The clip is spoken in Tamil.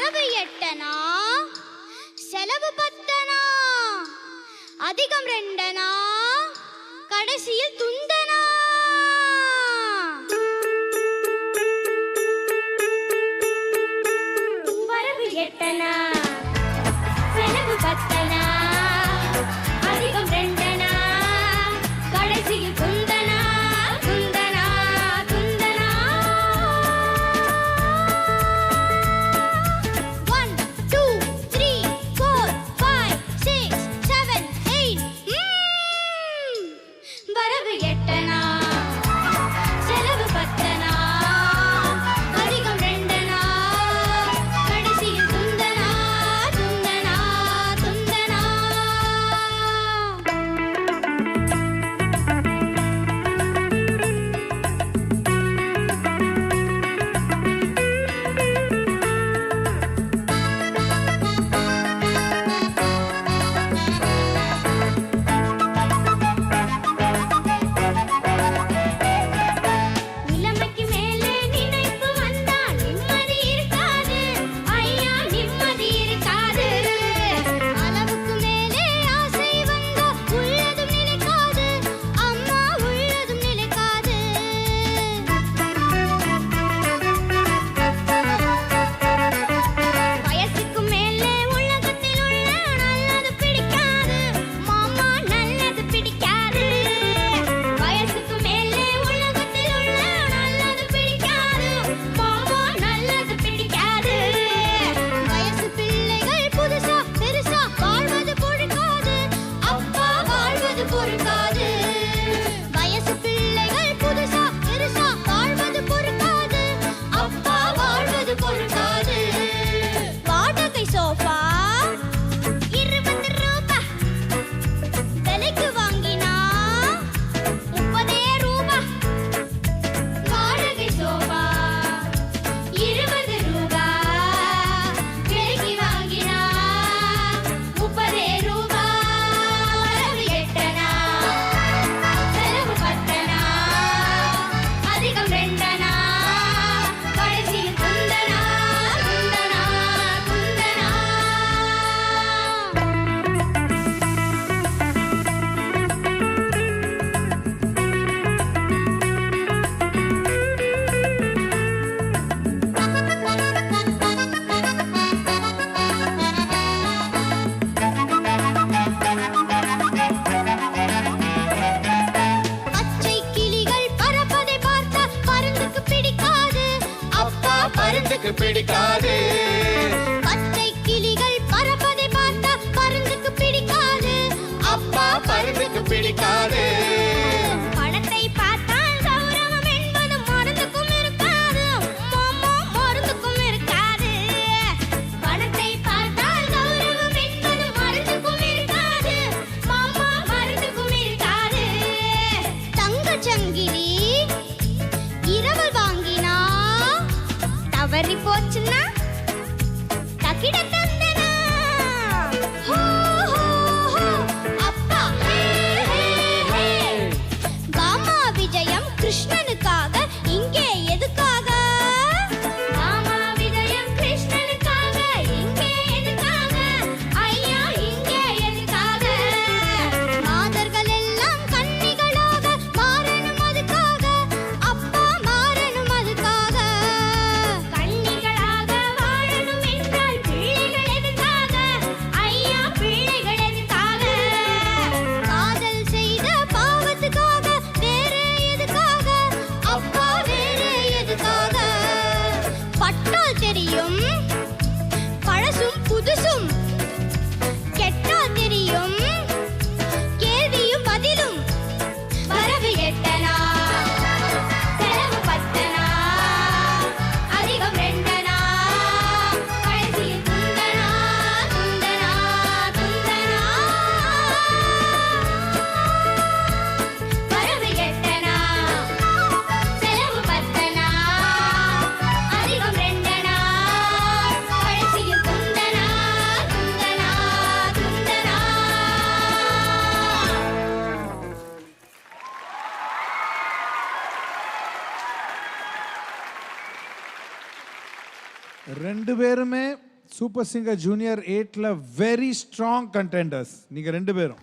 வரவு எட்டனா செலவு பத்தனா? அதிகம் ரெண்டனா? கடைசியில் துண்ட பருந்துக்கு பிடிக்காது. பச்சை கிளிகள் பறப்பதை பார்த்தா பருந்துக்கு பிடிக்காது. அப்பா பருந்துக்கு பிடிக்காது. பணத்தை பார்த்தால் கௌரவம் என்பது மருந்துக்கும் இருக்காது. மாமா மருந்துக்கும் இருக்காது. பணத்தை பார்த்தால் கௌரவம் என்பது மருந்துக்கும் இருக்காது. மாமா மருந்துக்கும் இருக்காது. தங்க சங்கிலி వరిపోచున్నా ரெண்டு பேருமே சூப்பர் சிங்கர் ஜூனியர் எயிட்டில் வெரி ஸ்ட்ராங் கண்டெண்டர்ஸ் நீங்கள் ரெண்டு பேரும்.